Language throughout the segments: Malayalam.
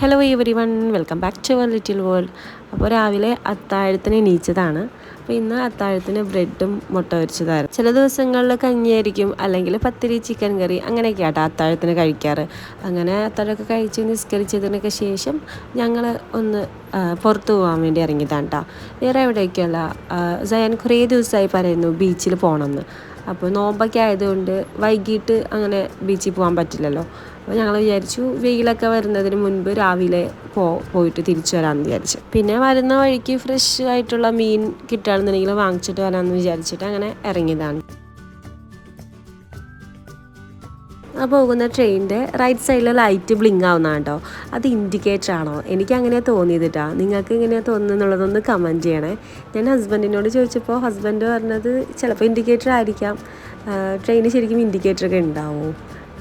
Hello everyone welcome back to our little world അപ്പോൾ രാവിലെ അത്താഴത്തിന് എണീച്ചതാണ്. അപ്പോൾ ഇന്ന് അത്താഴത്തിന് ബ്രെഡും മുട്ട പൊരിച്ചതായിരുന്നു ചില ദിവസങ്ങളിൽ കഞ്ഞിയായിരിക്കും അല്ലെങ്കിൽ പത്തിരി ചിക്കൻ കറി അങ്ങനെയൊക്കെ ആട്ടോ അത്താഴത്തിന് കഴിക്കാറ്. അങ്ങനെ അത്താഴമൊക്കെ കഴിച്ച് നിസ്കരിച്ചതിനൊക്കെ ശേഷം ഞങ്ങൾ ഒന്ന് പുറത്തു പോകാൻ വേണ്ടി ഇറങ്ങിയതാണ് കേട്ടോ വേറെ എവിടേക്കല്ല സയാൻ കുറേ ദിവസമായി പറയുന്നു ബീച്ചിൽ പോകണമെന്ന്. അപ്പോൾ നോമ്പൊക്കെ ആയതുകൊണ്ട് വൈകിട്ട് അങ്ങനെ ബീച്ചിൽ പോകാൻ പറ്റില്ലല്ലോ. അപ്പോൾ ഞങ്ങൾ വിചാരിച്ചു വെയിലൊക്കെ വരുന്നതിന് മുൻപ് രാവിലെ പോ പോയിട്ട് തിരിച്ചു വരാമെന്ന് വിചാരിച്ചു. പിന്നെ വരുന്ന വഴിക്ക് ഫ്രഷ് ആയിട്ടുള്ള മീൻ കിട്ടുകയാണെന്നുണ്ടെങ്കിൽ വാങ്ങിച്ചിട്ട് വരാമെന്ന് വിചാരിച്ചിട്ട് അങ്ങനെ ഇറങ്ങിയതാണ്. പോകുന്ന ട്രെയിനിന്റെ റൈറ്റ് സൈഡിൽ ലൈറ്റ് ബ്ലിങ്ക് ആവുന്നതാണ് കേട്ടോ അത് ഇൻഡിക്കേറ്റർ ആണോ? എനിക്ക് അങ്ങനെ തോന്നിയത് കേട്ടോ നിങ്ങൾക്ക് എങ്ങനെയാണ് തോന്നുന്നുള്ളതൊന്ന് കമന്റ് ചെയ്യണേ. ഞാൻ ഹസ്ബൻഡിനോട് ചോദിച്ചപ്പോൾ ഹസ്ബൻഡ് പറഞ്ഞത് ചിലപ്പോൾ ഇൻഡിക്കേറ്റർ ആയിരിക്കാം. ട്രെയിന് ശരിക്കും ഇൻഡിക്കേറ്ററൊക്കെ ഉണ്ടാവുമോ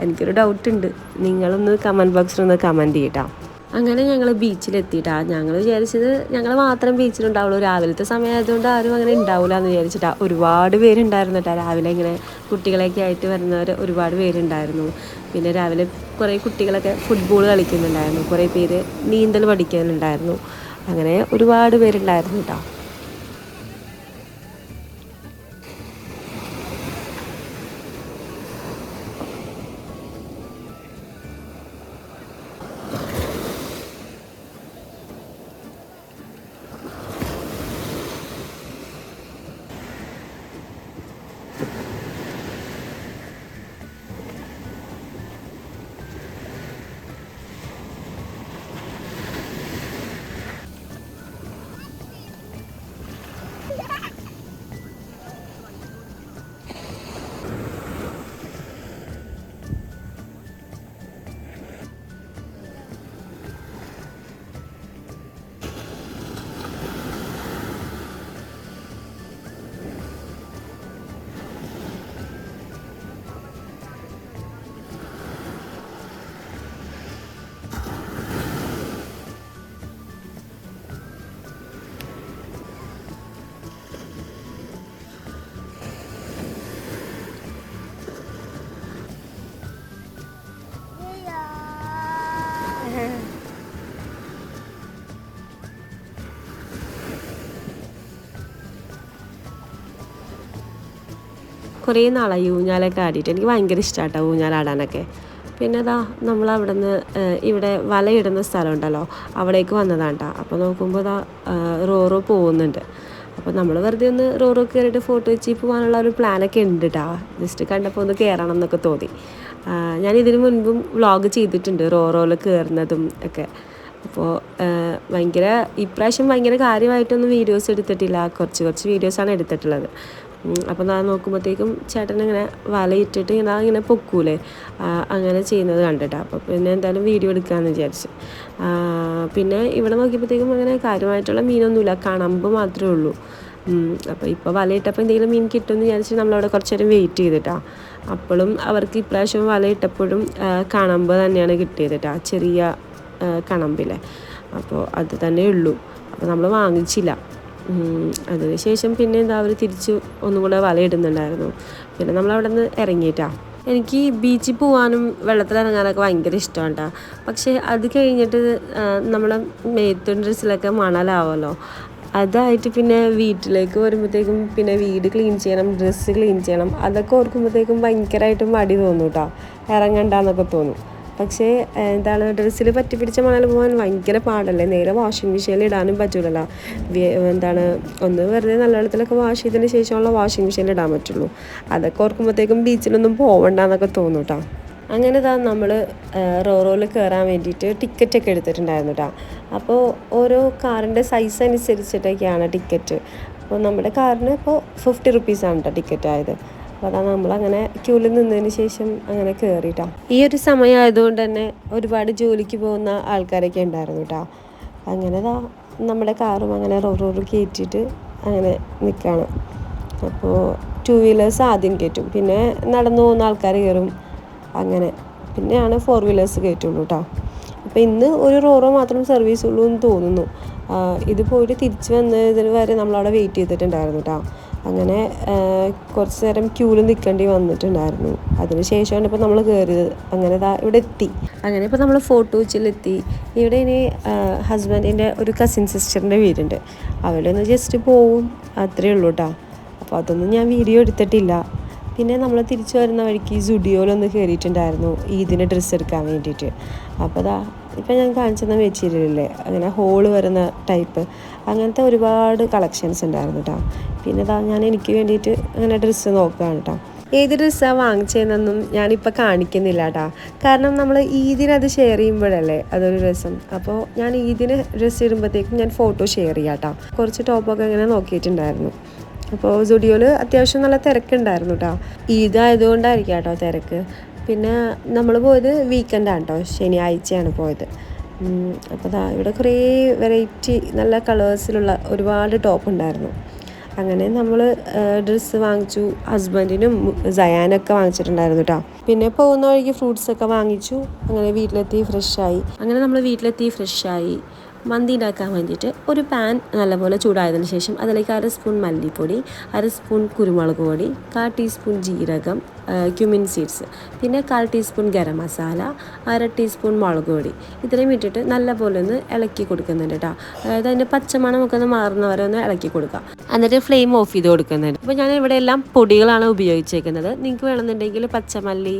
എനിക്കൊരു ഡൗട്ട് ഉണ്ട്. നിങ്ങളൊന്ന് കമന്റ് ബോക്സിലൊന്ന് കമന്റ് ചെയ്യട്ടോ അങ്ങനെ ഞങ്ങൾ ബീച്ചിലെത്തിയിട്ടാണ് ഞങ്ങൾ വിചാരിച്ചത് ഞങ്ങൾ മാത്രം ബീച്ചിലുണ്ടാവുള്ളൂ. രാവിലത്തെ സമയമായതുകൊണ്ട് ആരും അങ്ങനെ ഉണ്ടാവില്ല എന്ന് വിചാരിച്ചിട്ടാണ് ഒരുപാട് പേരുണ്ടായിരുന്നു കേട്ടോ രാവിലെ ഇങ്ങനെ കുട്ടികളൊക്കെ ആയിട്ട് വരുന്നവർ ഒരുപാട് പേരുണ്ടായിരുന്നു. പിന്നെ രാവിലെ കുറേ കുട്ടികളൊക്കെ ഫുട്ബോൾ കളിക്കുന്നുണ്ടായിരുന്നു. കുറേ പേര് നീന്തൽ പഠിക്കാനുണ്ടായിരുന്നു അങ്ങനെ ഒരുപാട് പേരുണ്ടായിരുന്നു കേട്ടോ കുറേ നാളായി ഊഞ്ഞാലൊക്കെ ആടിയിട്ട്. എനിക്ക് ഭയങ്കര ഇഷ്ടമാട്ടോ ഊഞ്ഞാലാടാനൊക്കെ പിന്നെ അതാ നമ്മൾ ഇവിടെ വലയിടുന്ന സ്ഥലമുണ്ടല്ലോ അവിടേക്ക് വന്നതാണ് കേട്ടോ അപ്പോൾ നോക്കുമ്പോൾ ഇതാ റോറോ പോകുന്നുണ്ട്. അപ്പോൾ നമ്മൾ വെറുതെ ഒന്ന് റോറോ കയറിയിട്ട് ഫോട്ടോ വെച്ച് പോകാനുള്ള ഒരു പ്ലാനൊക്കെ ഉണ്ട് കേട്ടോ ജസ്റ്റ് കണ്ടപ്പോൾ ഒന്ന് കയറണം എന്നൊക്കെ തോന്നി. ഞാൻ ഇതിനു മുൻപും വ്ളോഗ് ചെയ്തിട്ടുണ്ട് റോറോയിൽ കയറുന്നതും ഒക്കെ. അപ്പോൾ ഭയങ്കര ഇപ്രാവശ്യം ഭയങ്കര കാര്യമായിട്ടൊന്നും വീഡിയോസ് എടുത്തിട്ടില്ല. കുറച്ച് കുറച്ച് വീഡിയോസാണ് എടുത്തിട്ടുള്ളത്. അപ്പോൾ ഞാൻ നോക്കുമ്പോഴത്തേക്കും ചേട്ടൻ ഇങ്ങനെ വലയിട്ടിട്ട് ഇങ്ങനെ ഇങ്ങനെ പൊക്കൂലേ? അങ്ങനെ ചെയ്യുന്നത് കണ്ടിട്ട്. അപ്പോൾ പിന്നെ എന്തായാലും വീഡിയോ എടുക്കാമെന്ന് വിചാരിച്ചു. പിന്നെ ഇവിടെ നോക്കിയപ്പോഴത്തേക്കും അങ്ങനെ കാര്യമായിട്ടുള്ള മീനൊന്നുമില്ല. കണമ്പ് മാത്രമേ ഉള്ളൂ. അപ്പോൾ ഇപ്പോൾ വലയിട്ടപ്പോൾ എന്തെങ്കിലും മീൻ കിട്ടുമെന്ന് വിചാരിച്ച് നമ്മളവിടെ കുറച്ച് നേരം വെയിറ്റ് ചെയ്തിട്ടാ. അപ്പോഴും അവർക്ക് ഇപ്രാവശ്യം വലയിട്ടപ്പോഴും കണമ്പ് തന്നെയാണ് കിട്ടിയത് കേട്ടോ ചെറിയ കണമ്പിലെ. അപ്പോൾ അത് തന്നെ ഉള്ളൂ. അപ്പോൾ നമ്മൾ വാങ്ങിച്ചില്ല. അതിനുശേഷം പിന്നെ എന്താ അവർ തിരിച്ച് ഒന്നും കൂടെ വലയിടുന്നുണ്ടായിരുന്നു. പിന്നെ നമ്മൾ അവിടെ നിന്ന് ഇറങ്ങിയിട്ടാ. എനിക്ക് ബീച്ചിൽ പോകാനും വെള്ളത്തിലിറങ്ങാനൊക്കെ ഭയങ്കര ഇഷ്ടമാണ് കേട്ടോ പക്ഷേ അത് കഴിഞ്ഞിട്ട് നമ്മളെ മേത്തും ഡ്രസ്സിലൊക്കെ മണലാവുമല്ലോ അതായിട്ട് പിന്നെ വീട്ടിലേക്ക് വരുമ്പോഴത്തേക്കും പിന്നെ വീട് ക്ലീൻ ചെയ്യണം ഡ്രസ്സ് ക്ലീൻ ചെയ്യണം. അതൊക്കെ ഓർക്കുമ്പോഴത്തേക്കും ഭയങ്കരമായിട്ട് മടി തോന്നും കേട്ടോ ഇറങ്ങണ്ടെന്നൊക്കെ തോന്നും. പക്ഷേ എന്താണ് ഡ്രസ്സിൽ പറ്റി പിടിച്ച മണൽ പോകാൻ ഭയങ്കര പാടല്ലേ? നേരെ വാഷിംഗ് മെഷീനിൽ ഇടാനും പറ്റൂലല്ലോ. എന്താണ് ഒന്ന് വെറുതെ നല്ല വെള്ളത്തിലൊക്കെ വാഷ് ചെയ്തതിന് ശേഷമുള്ള വാഷിംഗ് മെഷീനിൽ ഇടാൻ പറ്റുള്ളൂ. അതൊക്കെ ഓർക്കുമ്പോഴത്തേക്കും ബീച്ചിലൊന്നും പോവണ്ടെന്നൊക്കെ തോന്നും കേട്ടോ അങ്ങനെ താ നമ്മൾ റോറോയിൽ കയറാൻ വേണ്ടിയിട്ട് ടിക്കറ്റൊക്കെ എടുത്തിട്ടുണ്ടായിരുന്നു കേട്ടോ അപ്പോൾ ഓരോ കാറിന്റെ സൈസ് അനുസരിച്ചിട്ടൊക്കെയാണ് ടിക്കറ്റ്. അപ്പോൾ നമ്മുടെ കാറിന് ഇപ്പോൾ ഫിഫ്റ്റി റുപ്പീസാണ് കേട്ടോ ടിക്കറ്റ് ആയത്. അപ്പോൾ അതാ നമ്മളങ്ങനെ ക്യൂവിൽ നിന്നതിന് ശേഷം അങ്ങനെ കയറിയിട്ടാ ഈ ഒരു സമയമായതുകൊണ്ട് തന്നെ ഒരുപാട് ജോലിക്ക് പോകുന്ന ആൾക്കാരൊക്കെ ഉണ്ടായിരുന്നു കേട്ടോ അങ്ങനെ ഇതാ നമ്മുടെ കാറും അങ്ങനെ റോറോറ് കയറ്റിയിട്ട് അങ്ങനെ നിൽക്കുകയാണ് അപ്പോൾ ടു വീലേഴ്സ് ആദ്യം കയറ്റും പിന്നെ നടന്നു പോകുന്ന ആൾക്കാർ കയറും അങ്ങനെ. പിന്നെയാണ് ഫോർ വീലേഴ്സ് കയറ്റുള്ളൂ കേട്ടോ അപ്പോൾ ഇന്ന് ഒരു റോറോ മാത്രം സർവീസ് ഉള്ളൂ എന്ന് തോന്നുന്നു. ഇത് പോയിട്ട് തിരിച്ച് വന്നതിന് വരെ നമ്മളവിടെ വെയിറ്റ് ചെയ്തിട്ടുണ്ടായിരുന്നു കേട്ടോ അങ്ങനെ കുറച്ച് നേരം ക്യൂവിൽ നിൽക്കേണ്ടി വന്നിട്ടുണ്ടായിരുന്നു. അതിന് ശേഷമാണ് ഇപ്പോൾ നമ്മൾ കയറിയത് അങ്ങനെ ദാ ഇവിടെ എത്തി. അങ്ങനെ ഇപ്പോൾ നമ്മൾ ഫോർട്ട് കൊച്ചിയിലെത്തി ഇവിടെ ഇനി ഹസ്ബൻഡിന്റെ ഒരു കസിൻ സിസ്റ്ററിന്റെ വീടുണ്ട്. അവിടെ ഒന്ന് ജസ്റ്റ് പോവും. അത്രയേ ഉള്ളൂ കേട്ടോ അപ്പോൾ അതൊന്നും ഞാൻ വീഡിയോ എടുത്തിട്ടില്ല. പിന്നെ നമ്മൾ തിരിച്ചു വരുന്ന വഴിക്ക് ഈ സുഡിയോയിലൊന്ന് കയറിയിട്ടുണ്ടായിരുന്നു ഈദിന് ഡ്രസ്സ് എടുക്കാൻ വേണ്ടിയിട്ട്. അപ്പോൾ അതാ ഇപ്പം ഞാൻ കാണിച്ചെന്ന മെറ്റീരിയലില്ലേ അങ്ങനെ ഹോൾ വരുന്ന ടൈപ്പ് അങ്ങനത്തെ ഒരുപാട് കളക്ഷൻസ് ഉണ്ടായിരുന്നു കേട്ടോ പിന്നെ ഇതാ ഞാൻ എനിക്ക് വേണ്ടിയിട്ട് അങ്ങനെ ഡ്രസ്സ് നോക്കുകയാണ് കേട്ടോ ഏത് ഡ്രസ്സാണ് വാങ്ങിച്ചതെന്നൊന്നും ഞാനിപ്പോൾ കാണിക്കുന്നില്ല കേട്ടോ കാരണം നമ്മൾ ഈദിന് അത് ഷെയർ ചെയ്യുമ്പോഴല്ലേ അതൊരു രസം. അപ്പോൾ ഞാൻ ഈദിന് ഡ്രസ്സ് ഇടുമ്പോഴത്തേക്കും ഞാൻ ഫോട്ടോ ഷെയർ ചെയ്യാം കേട്ടോ കുറച്ച് ടോപ്പൊക്കെ ഇങ്ങനെ നോക്കിയിട്ടുണ്ടായിരുന്നു. അപ്പോൾ സുഡിയോയിൽ അത്യാവശ്യം നല്ല തിരക്കുണ്ടായിരുന്നു കേട്ടോ ഈദായതുകൊണ്ടായിരിക്കും കേട്ടോ തിരക്ക്. പിന്നെ നമ്മൾ പോയത് വീക്കെൻഡാണ് കേട്ടോ ശനിയാഴ്ചയാണ് പോയത്. അപ്പോൾ ദാ ഇവിടെ കുറേ വെറൈറ്റി നല്ല കളേഴ്സിലുള്ള ഒരുപാട് ടോപ്പ് ഉണ്ടായിരുന്നു. അങ്ങനെ നമ്മൾ ഡ്രസ്സ് വാങ്ങിച്ചു. ഹസ്ബൻഡിനും സയാനൊക്കെ വാങ്ങിച്ചിട്ടുണ്ടായിരുന്നു കേട്ടോ പിന്നെ പോകുന്ന വഴിക്ക് ഫ്രൂട്ട്സ് ഒക്കെ വാങ്ങിച്ചു. അങ്ങനെ വീട്ടിലെത്തി ഫ്രഷായി അങ്ങനെ നമ്മൾ വീട്ടിലെത്തി ഫ്രഷായി മന്തി ഉണ്ടാക്കാൻ വേണ്ടിയിട്ട് ഒരു പാൻ നല്ലപോലെ ചൂടായതിന് ശേഷം അതിലേക്ക് അര സ്പൂൺ മല്ലിപ്പൊടി അര സ്പൂൺ കുരുമുളക് പൊടി കാൽ ടീസ്പൂൺ ജീരകം ക്യുമിൻ സീഡ്സ് പിന്നെ കാൽ ടീസ്പൂൺ ഗരം മസാല അര ടീസ്പൂൺ മുളക് പൊടി. ഇത്രയും ഇട്ടിട്ട് നല്ലപോലെ ഒന്ന് ഇളക്കി കൊടുക്കുന്നുണ്ട് കേട്ടോ അതായത് അതിന്റെ പച്ചമണമൊക്കെ ഒന്ന് മാറുന്നവരെ ഒന്ന് ഇളക്കി കൊടുക്കുക എന്നിട്ട് ഫ്ലെയിം ഓഫ് ചെയ്ത് കൊടുക്കുന്നുണ്ട് അപ്പോൾ ഞാൻ ഇവിടെ എല്ലാം പൊടികളാണ് ഉപയോഗിച്ചേക്കുന്നത്. നിങ്ങൾക്ക് വേണമെന്നുണ്ടെങ്കിൽ പച്ചമല്ലി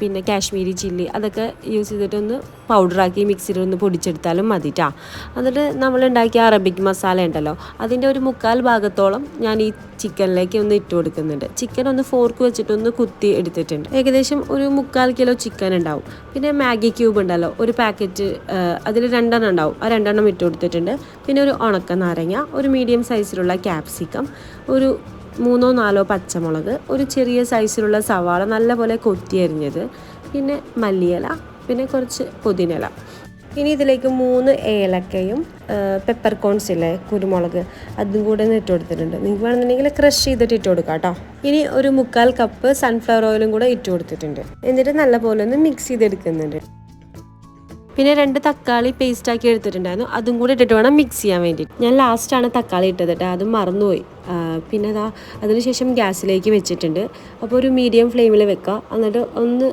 പിന്നെ കാശ്മീരി ചില്ലി അതൊക്കെ യൂസ് ചെയ്തിട്ടൊന്ന് പൗഡറാക്കി മിക്സിയിൽ ഒന്ന് പൊടിച്ചെടുത്താലും മതി ട്ടാ. എന്നിട്ട് നമ്മൾ ഉണ്ടാക്കിയ അറബിക് മസാല ഉണ്ടല്ലോ അതിന്റെ ഒരു മുക്കാൽ ഭാഗത്തോളം ഞാൻ ഈ ചിക്കനിലേക്ക് ഒന്ന് ഇട്ട് കൊടുക്കുന്നുണ്ട്. ചിക്കൻ ഒന്ന് ഫോർക്ക് വെച്ചിട്ടൊന്ന് കുത്തി എടുത്തിട്ടുണ്ട്. ഏകദേശം ഒരു മുക്കാൽ കിലോ ചിക്കൻ ഉണ്ടാവും. പിന്നെ മാഗി ക്യൂബ് ഉണ്ടല്ലോ ഒരു പാക്കറ്റ് അതിൽ രണ്ടെണ്ണം ഉണ്ടാവും. ആ രണ്ടെണ്ണം ഇട്ട് കൊടുത്തിട്ടുണ്ട്. പിന്നെ ഒരു ഉണക്ക നാരങ്ങ ഒരു മീഡിയം സൈസിലുള്ള ക്യാപ്സിക്കം ഒരു മൂന്നോ നാലോ പച്ചമുളക് ഒരു ചെറിയ സൈസിലുള്ള സവാള നല്ലപോലെ കൊത്തി അരിഞ്ഞത് പിന്നെ മല്ലിയില പിന്നെ കുറച്ച് പുതിനില ഇനി ഇതിലേക്ക് മൂന്ന് ഏലക്കയും പെപ്പർ കോൺസ് ഇല്ലേ കുരുമുളക് അതും കൂടെ ഒന്ന് ഇട്ട് കൊടുത്തിട്ടുണ്ട്. നിങ്ങൾക്ക് വേണമെന്നുണ്ടെങ്കിൽ ക്രഷ് ചെയ്തിട്ട് ഇട്ട് കൊടുക്കാം കേട്ടോ. ഇനി ഒരു മുക്കാൽ കപ്പ് സൺഫ്ലവർ ഓയിലും കൂടെ ഇട്ട് കൊടുത്തിട്ടുണ്ട്. എന്നിട്ട് നല്ലപോലെ ഒന്ന് മിക്സ് ചെയ്തെടുക്കുന്നുണ്ട്. പിന്നെ രണ്ട് തക്കാളി പേസ്റ്റ് ആക്കി എടുത്തിട്ടുണ്ടായിരുന്നു. അതും കൂടി ഇട്ടിട്ട് വേണം മിക്സ് ചെയ്യാൻ വേണ്ടിയിട്ട്. ഞാൻ ലാസ്റ്റാണ് തക്കാളി ഇട്ടത് കേട്ടോ അത് മറന്നുപോയി. പിന്നെ അതാ അതിനുശേഷം ഗ്യാസിലേക്ക് വെച്ചിട്ടുണ്ട്. അപ്പോൾ ഒരു മീഡിയം ഫ്ലെയിമിൽ വെക്കുക എന്നിട്ട് ഒന്ന്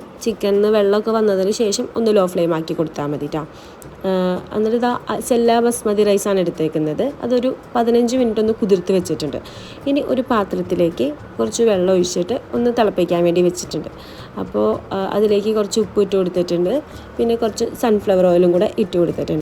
നിന്ന് വെള്ളമൊക്കെ വന്നതിന് ശേഷം ഒന്ന് ലോ ഫ്ലെയിം ആക്കി കൊടുത്താൽ മതി കേട്ടോ എന്നിട്ട് ഇതാ സെല്ല ബസ്മതി റൈസാണ് എടുത്തേക്കുന്നത്. അതൊരു പതിനഞ്ച് മിനിറ്റ് ഒന്ന് കുതിർത്ത് വെച്ചിട്ടുണ്ട്. ഇനി ഒരു പാത്രത്തിലേക്ക് കുറച്ച് വെള്ളം ഒഴിച്ചിട്ട് ഒന്ന് തിളപ്പിക്കാൻ വേണ്ടി വെച്ചിട്ടുണ്ട്. അപ്പോൾ അതിലേക്ക് കുറച്ച് ഉപ്പ് ഇട്ട് കൊടുത്തിട്ടുണ്ട്. പിന്നെ കുറച്ച് സൺഫ്ലവർ ഓയിലും കൂടെ ഇട്ട് കൊടുത്തിട്ടുണ്ട്.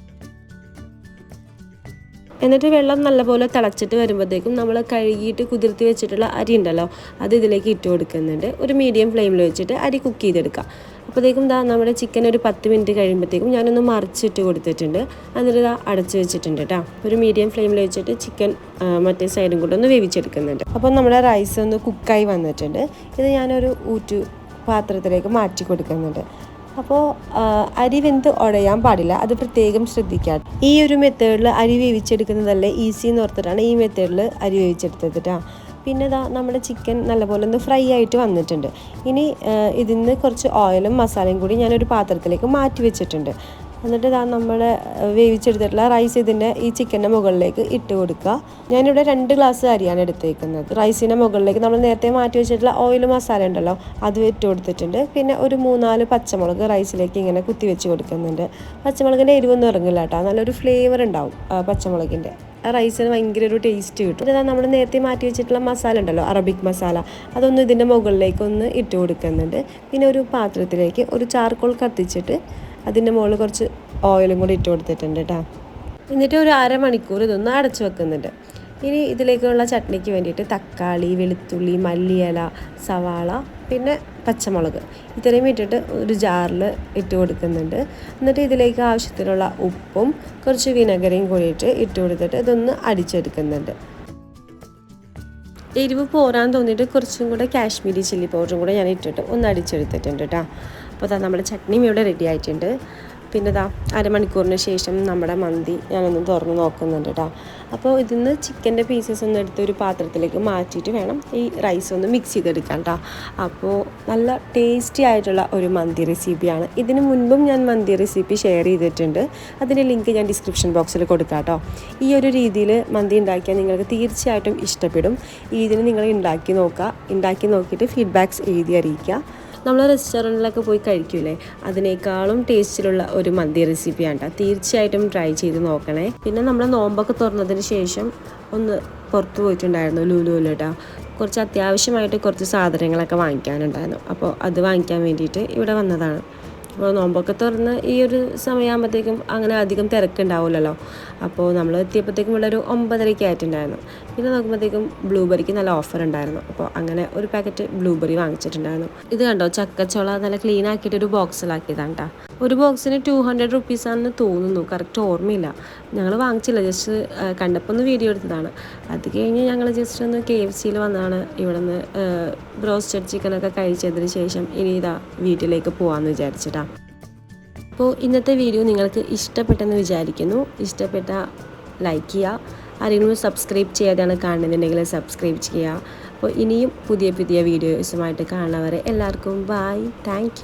എന്നിട്ട് വെള്ളം നല്ലപോലെ തിളച്ചിട്ട് വരുമ്പോഴത്തേക്കും നമ്മൾ കഴുകിയിട്ട് കുതിർത്തി വെച്ചിട്ടുള്ള അരി ഉണ്ടല്ലോ അത് ഇതിലേക്ക് ഇട്ട് കൊടുക്കുന്നുണ്ട്. ഒരു മീഡിയം ഫ്ലെയിമിൽ വെച്ചിട്ട് അരി കുക്ക് ചെയ്തെടുക്കുക അപ്പോഴത്തേക്കും ദാ നമ്മുടെ ചിക്കൻ ഒരു പത്ത് മിനിറ്റ് കഴിയുമ്പോഴത്തേക്കും ഞാനൊന്ന് മറിച്ചിട്ട് കൊടുത്തിട്ടുണ്ട്. എന്നിട്ട് ദാ അടച്ച് വെച്ചിട്ടുണ്ട് കേട്ടോ ഒരു മീഡിയം ഫ്ലെയിമിൽ വെച്ചിട്ട് ചിക്കൻ മറ്റേ സൈഡും കൂടെ ഒന്ന് വേവിച്ചെടുക്കുന്നുണ്ട്. അപ്പോൾ നമ്മുടെ റൈസ് ഒന്ന് കുക്കായി വന്നിട്ടുണ്ട്. ഇത് ഞാനൊരു ഊറ്റു പാത്രത്തിലേക്ക് മാറ്റി കൊടുക്കുന്നുണ്ട്. അപ്പോൾ അരി വെന്ത് ഉടയാൻ പാടില്ല. അത് പ്രത്യേകം ശ്രദ്ധിക്കാം ഈ ഒരു മെത്തേഡിൽ അരി വേവിച്ചെടുക്കുന്നതല്ലേ ഈസി എന്ന് ഓർത്തിട്ടാണ് ഈ മെത്തേഡിൽ അരി വേവിച്ചെടുത്തത് കേട്ടോ പിന്നെ ഇതാ നമ്മുടെ ചിക്കൻ നല്ലപോലെ ഒന്ന് ഫ്രൈ ആയിട്ട് വന്നിട്ടുണ്ട്. ഇനി ഇതിൽ നിന്ന് കുറച്ച് ഓയിലും മസാലയും കൂടി ഞാനൊരു പാത്രത്തിലേക്ക് മാറ്റി വെച്ചിട്ടുണ്ട്. എന്നിട്ട് ഇതാ നമ്മൾ വേവിച്ചെടുത്തിട്ടുള്ള റൈസ് ഇതിന്റെ ഈ ചിക്കന്റെ മുകളിലേക്ക് ഇട്ട് കൊടുക്കുക. ഞാനിവിടെ രണ്ട് ഗ്ലാസ് അരിയാണ് എടുത്തേക്കുന്നത്. റൈസിന്റെ മുകളിലേക്ക് നമ്മൾ നേരത്തെ മാറ്റി വെച്ചിട്ടുള്ള ഓയിൽ മസാല ഉണ്ടല്ലോ അത് ഇട്ട് കൊടുത്തിട്ടുണ്ട്. പിന്നെ ഒരു മൂന്നാൽ പച്ചമുളക് റൈസിലേക്ക് ഇങ്ങനെ കുത്തി വെച്ച് കൊടുക്കുന്നുണ്ട്. പച്ചമുളകിന്റെ എരിവൊന്നും ഇറങ്ങില്ല കേട്ടോ. നല്ലൊരു ഫ്ലേവർ ഉണ്ടാവും പച്ചമുളകിന്റെ റൈസിന് ഭയങ്കര ഒരു ടേസ്റ്റ് കിട്ടും. ഇതാ നമ്മൾ നേരത്തെ മാറ്റി വെച്ചിട്ടുള്ള മസാല ഉണ്ടല്ലോ അറബിക് മസാല അതൊന്ന് ഇതിന്റെ മുകളിലേക്ക് ഒന്ന് ഇട്ട് കൊടുക്കുന്നുണ്ട്. പിന്നെ ഒരു പാത്രത്തിലേക്ക് ഒരു ചാർക്കോൾ കത്തിച്ചിട്ട് അതിന്റെ മുകളിൽ കുറച്ച് ഓയിലും കൂടി ഇട്ട് കൊടുത്തിട്ടുണ്ട് കേട്ടോ. എന്നിട്ട് ഒരു അരമണിക്കൂർ ഇതൊന്ന് അടച്ചു വെക്കുന്നുണ്ട്. ഇനി ഇതിലേക്കുള്ള ചട്നിക്ക് വേണ്ടിയിട്ട് തക്കാളി വെളുത്തുള്ളി മല്ലിയില സവാള പിന്നെ പച്ചമുളക് ഇത്രയും ഇട്ടിട്ട് ഒരു ജാറിൽ ഇട്ട് കൊടുക്കുന്നുണ്ട്. എന്നിട്ട് ഇതിലേക്ക് ആവശ്യത്തിനുള്ള ഉപ്പും കുറച്ച് വിനഗരയും കൂടിയിട്ട് ഇട്ട് കൊടുത്തിട്ട് ഇതൊന്ന് അടിച്ചെടുക്കുന്നുണ്ട്. എരിവ് പോരാൻ തോന്നിയിട്ട് കുറച്ചും കൂടെ കാശ്മീരി ചില്ലി പൗഡറും കൂടെ ഞാൻ ഇട്ടിട്ട് ഒന്ന് അടിച്ചെടുത്തിട്ടുണ്ട് കേട്ടോ. അപ്പോൾ അതാ നമ്മുടെ ചട്നിയും ഇവിടെ റെഡി ആയിട്ടുണ്ട്. പിന്നെ ഇതാ അരമണിക്കൂറിന് ശേഷം നമ്മുടെ മന്തി ഞാനൊന്ന് തുറന്ന് നോക്കുന്നുണ്ട് കേട്ടോ അപ്പോൾ ഇതിൽ നിന്ന് ചിക്കന്റെ പീസസ് ഒന്ന് എടുത്ത് ഒരു പാത്രത്തിലേക്ക് മാറ്റിയിട്ട് വേണം ഈ റൈസ് ഒന്ന് മിക്സ് ചെയ്തെടുക്കാൻ കേട്ടോ അപ്പോൾ നല്ല ടേസ്റ്റി ആയിട്ടുള്ള ഒരു മന്തി റെസിപ്പിയാണ് ഇതിന് മുൻപും ഞാൻ മന്തി റെസിപ്പി ഷെയർ ചെയ്തിട്ടുണ്ട്. അതിന്റെ ലിങ്ക് ഞാൻ ഡിസ്ക്രിപ്ഷൻ ബോക്സിൽ കൊടുക്കാം കേട്ടോ ഈ ഒരു രീതിയിൽ മന്തി ഉണ്ടാക്കിയാൽ നിങ്ങൾക്ക് തീർച്ചയായിട്ടും ഇഷ്ടപ്പെടും. ഇതിന് നിങ്ങൾ ഉണ്ടാക്കി നോക്കുക. ഉണ്ടാക്കി നോക്കിയിട്ട് ഫീഡ്ബാക്ക്സ് എഴുതി അറിയിക്കുക. നമ്മൾ റെസ്റ്റോറന്റിലൊക്കെ പോയി കഴിക്കൂലേ? അതിനേക്കാളും ടേസ്റ്റിലുള്ള ഒരു മന്തി റെസിപ്പിയാണ് കേട്ടോ തീർച്ചയായിട്ടും ട്രൈ ചെയ്ത് നോക്കണേ. പിന്നെ നമ്മൾ നോമ്പൊക്കെ തുറന്നതിന് ശേഷം ഒന്ന് പുറത്ത് പോയിട്ടുണ്ടായിരുന്നു ലുലുവിൽ കേട്ടോ കുറച്ച് അത്യാവശ്യമായിട്ട് കുറച്ച് സാധനങ്ങളൊക്കെ വാങ്ങിക്കാനുണ്ടായിരുന്നു. അപ്പോൾ അത് വാങ്ങിക്കാൻ വേണ്ടിയിട്ട് ഇവിടെ വന്നതാണ്. അപ്പോൾ നോമ്പൊക്കെ തുറന്ന് ഈ ഒരു സമയമാകുമ്പോഴത്തേക്കും അങ്ങനെ അധികം തിരക്കുണ്ടാവില്ലല്ലോ അപ്പോൾ നമ്മൾ എത്തിയപ്പോഴത്തേക്കും ഒരു ഒമ്പതരയ്ക്ക് ആയിട്ടുണ്ടായിരുന്നു. പിന്നെ നോക്കുമ്പോഴത്തേക്കും ബ്ലൂബെറിക്ക് നല്ല ഓഫർ ഉണ്ടായിരുന്നു അപ്പോൾ അങ്ങനെ ഒരു പാക്കറ്റ് ബ്ലൂബെറി വാങ്ങിച്ചിട്ടുണ്ടായിരുന്നു. ഇത് കണ്ടോ? ചക്കച്ചോള നല്ല ക്ലീൻ ആക്കിയിട്ട് ഒരു ബോക്സിലാക്കിയതാണ് കേട്ടോ ഒരു ബോക്സിന് ടു ഹൺഡ്രഡ് റുപ്പീസാണെന്ന് തോന്നുന്നു. കറക്റ്റ് ഓർമ്മയില്ല. ഞങ്ങൾ വാങ്ങിച്ചില്ല. ജസ്റ്റ് കണ്ടപ്പോൾ ഒന്ന് വീഡിയോ എടുത്തതാണ്. അത് കഴിഞ്ഞ് ഞങ്ങൾ ജസ്റ്റ് ഒന്ന് കെ എഫ് സിയിൽ വന്നതാണ്. ഇവിടെ നിന്ന് ബ്രോസ്റ്റഡ് ചിക്കനൊക്കെ കഴിച്ചതിന് ശേഷം ഇനി ഇതാ വീട്ടിലേക്ക് പോകാമെന്ന് വിചാരിച്ചിട്ടാണ് അപ്പോൾ ഇന്നത്തെ വീഡിയോ നിങ്ങൾക്ക് ഇഷ്ടപ്പെട്ടെന്ന് വിചാരിക്കുന്നു. ഇഷ്ടപ്പെട്ട ലൈക്ക് ചെയ്യുക ആരെങ്കിലും സബ്സ്ക്രൈബ് ചെയ്യാതെയാണ് കാണുന്നുണ്ടെങ്കിൽ സബ്സ്ക്രൈബ് ചെയ്യുക അപ്പോൾ ഇനിയും പുതിയ പുതിയ വീഡിയോസുമായിട്ട് കാണുന്നവരെ എല്ലാവർക്കും ബായ് താങ്ക്